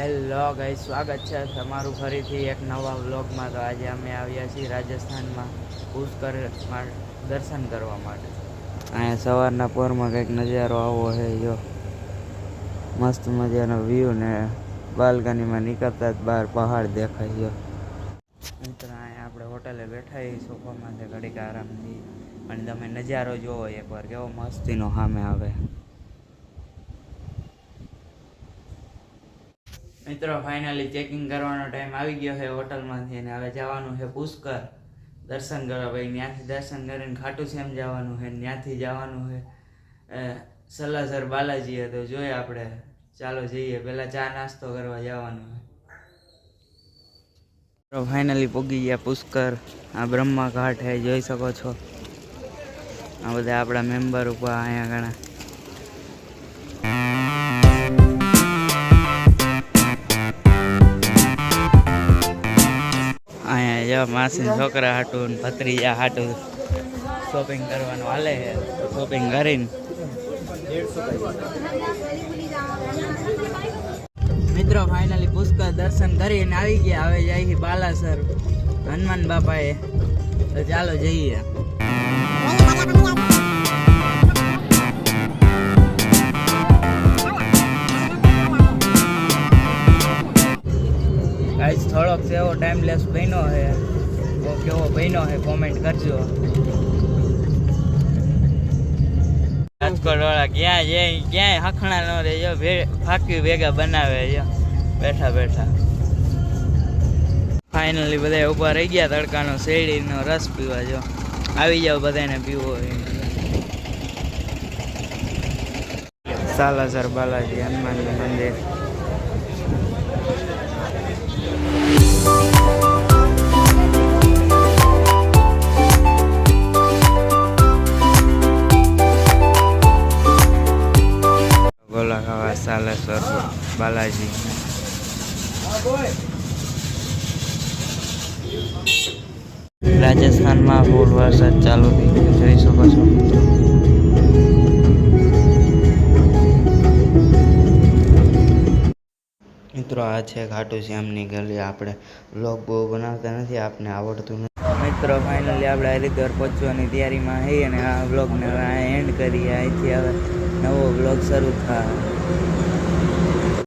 Hello ગાઈ સ્વાગત છે તમારું ફરીથી એક નવા વ્લોગમાં. તો આજે અમે આવ્યા છીએ રાજસ્થાનમાં પુષ્કર દર્શન કરવા માટે. અહીંયા સવારના પોરમાં કંઈક નજારો આવો છે જો. મસ્ત મજાનો વ્યૂ ને બાલ્કનીમાં નીકળતા જ બહાર પહાડ દેખાય છે મિત્ર, અહીંયા આપણે હોટલે બેઠા છીએ સોફામાં ઘડીક આરામથી. અને તમે નજારો જોવો એકવાર કેવો મસ્તીનો સામે આવે. મિત્રો ફાઇનલી ચેકિંગ કરવાનો ટાઈમ આવી ગયો છે હોટલમાંથી અને હવે જવાનું છે પુષ્કર. દર્શન કરવા ભાઈ ત્યાંથી દર્શન કરીને ખાટું શ્યામ જવાનું છે ત્યાંથી જવાનું છે. અ, સલાસર બાલાજીએ તો જોઈએ આપણે. ચાલો જઈએ પહેલાં ચા નાસ્તો કરવા જવાનું છે. ફાઇનલી પૂગી ગયા પુષ્કર. આ બ્રહ્મા ઘાટ છે જોઈ શકો છો. આ બધા આપણા મેમ્બર ઉપર અહીંયા ઘણા. જો માસી છોકરા હાટું ભત્રીજા હાટું શોપિંગ કરવાનું હાલે છે. શોપિંગ કરીને. મિત્રો ફાઇનલી પુષ્કર દર્શન કરીને આવી ગયા. હવે જાય બાલાસર. હનુમાન બાપાએ. તો ચાલો જઈએ. થોડોક એવો ટાઈમલેસ બન્યો છે. કેવો બન્યો છે કોમેન્ટ કરજો. રાજકોટ વાળા ક્યાં જાય ક્યાંય હખણા ન રહે જો ભે ભેગા બનાવે છે. બેઠા બેઠા. ફાઇનલી બધા ઊભા રહી ગયા, તડકાનો શેરડીનો રસ પીવા જો. આવી જાવ બધાને પીવો સાલાસર બાલાજી હનુમાનજી મંદિર. ગોલા ખાવા સાલેશ્વર બાલાજી. રાજસ્થાનમાં ફૂલ વરસાદ ચાલુ થઈ જોઈ શકો છો મિત્રો, આ છે ખાટુ શ્યામની ગલી. આપણે બ્લોગ બહુ બનાવતા નથી આપણે આવડતું નથી. મિત્રો ફાઇનલી આપણે હરિદ્વાર પહોંચવાની તૈયારીમાં છીએ અને આ બ્લોગને એન્ડ કરીએ. અહીંથી હવે નવો બ્લોગ શરૂ થાય.